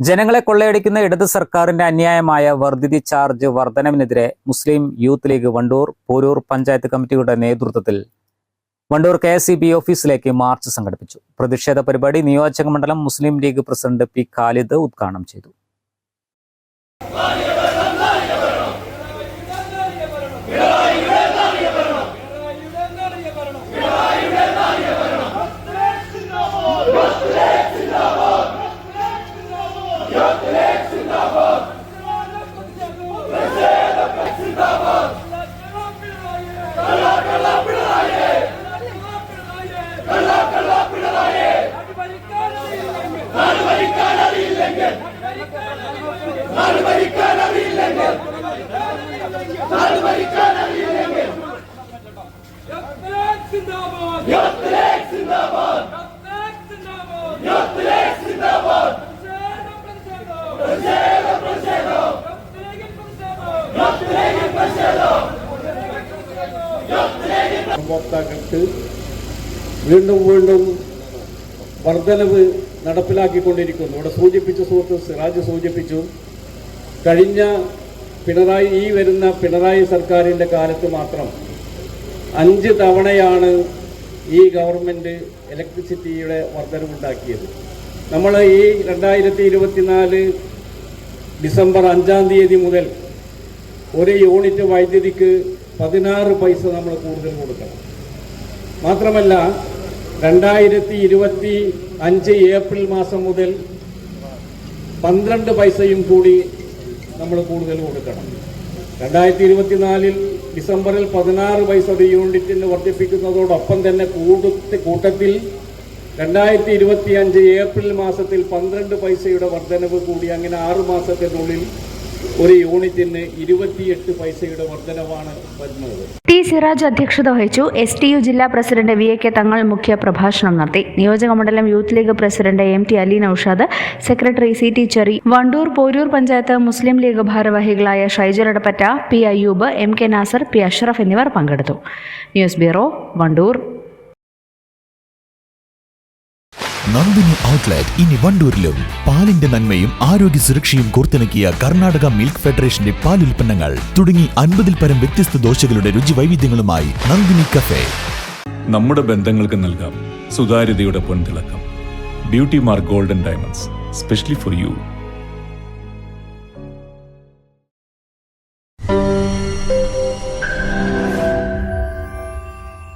ജനങ്ങളെ കൊള്ളയടിക്കുന്ന ഇടത് സർക്കാരിന്റെ അന്യായമായ വർദ്ധിതി charge വർധനവിനെതിരെ Muslim youth league Vandoor Poroor panchayat കമ്മിറ്റിയുടെ നേതൃത്വത്തിൽ വണ്ടൂർ കെ എസ് ഓഫീസിലേക്ക് മാർച്ച് സംഘടിപ്പിച്ചു പ്രതിഷേധ പരിപാടി നിയോജക മണ്ഡലം Muslim league president P Khalid ഉദ്ഘാടനം ചെയ്തു സിന്ദാബാദ് സിന്ദാബാദ് സിന്ദാബാദ് സിന്ദാബാദ് പ്രതിഷേധം പ്രതിഷേധം ഉപഭോക്താക്കൾക്ക് വീണ്ടും വീണ്ടും വർധനവ് നടപ്പിലാക്കിക്കൊണ്ടിരിക്കുന്നു. ഇവിടെ സൂചിപ്പിച്ച സുഹൃത്ത് സിറാജ് സൂചിപ്പിച്ചു കഴിഞ്ഞ പിണറായി ഈ വരുന്ന പിണറായി സർക്കാരിന്റെ കാലത്ത് മാത്രം അഞ്ച് തവണയാണ് ഈ ഗവൺമെന്റ് ഇലക്ട്രിസിറ്റിയുടെ വർധനവുണ്ടാക്കിയത്. നമ്മൾ ഈ രണ്ടായിരത്തി ഇരുപത്തിനാല് ഡിസംബർ അഞ്ചാം തീയതി മുതൽ ഒരു യൂണിറ്റ് വൈദ്യുതിക്ക് പതിനാറ് പൈസ നമ്മൾ കൂടുതൽ കൊടുക്കണം. മാത്രമല്ല രണ്ടായിരത്തി ഇരുപത്തി അഞ്ച് ഏപ്രിൽ മാസം മുതൽ പന്ത്രണ്ട് പൈസയും കൂടി നമ്മൾ കൂടുതൽ കൊടുക്കണം. രണ്ടായിരത്തി ഇരുപത്തിനാലിൽ ഡിസംബറിൽ പതിനാറ് പൈസ ഒരു യൂണിറ്റിന് വർദ്ധിപ്പിക്കുന്നതോടൊപ്പം തന്നെ കൂട്ടത്തിൽ രണ്ടായിരത്തി ഇരുപത്തി അഞ്ച് ഏപ്രിൽ മാസത്തിൽ പന്ത്രണ്ട് പൈസയുടെ വർധനവ് കൂടി അങ്ങനെ ആറ് മാസത്തിനുള്ളിൽ ഒരു യൂണിറ്റിന് ഇരുപത്തിയെട്ട് പൈസയുടെ വർധനവാണ് വരുന്നത്. സിറാജ് അധ്യക്ഷത വഹിച്ചു. എസ് ടി യു ജില്ലാ president V A K Thangal മുഖ്യ പ്രഭാഷണം നടത്തി. നിയോജകമണ്ഡലം youth league president M T Ali Noushad secretary C T Cheri Vandoor Poroor panchayat Muslim league ഭാരവാഹികളായ Shaijal Edappatta P Ayyub M K Nasar P Ashraf എന്നിവർ പങ്കെടുത്തു. News bureau Vandoor. Nandini outlet ഇനി വണ്ടൂരിലും. പാലിന്റെ നന്മയും ആരോഗ്യ സുരക്ഷയും കോർത്തിണക്കിയ കർണാടക മിൽക്ക് ഫെഡറേഷന്റെ പാൽ ഉൽപ്പന്നങ്ങൾ തുടങ്ങി അൻപതിൽ പരം വ്യത്യസ്ത ദോശകളുടെ രുചി വൈവിധ്യങ്ങളുമായി നന്ദിനി കഫേ. നമ്മുടെ ബന്ധങ്ങൾക്ക് നൽകാം സുതാര്യതയുടെ പൊൻതിളക്കം. Beauty mark golden diamonds specially for you.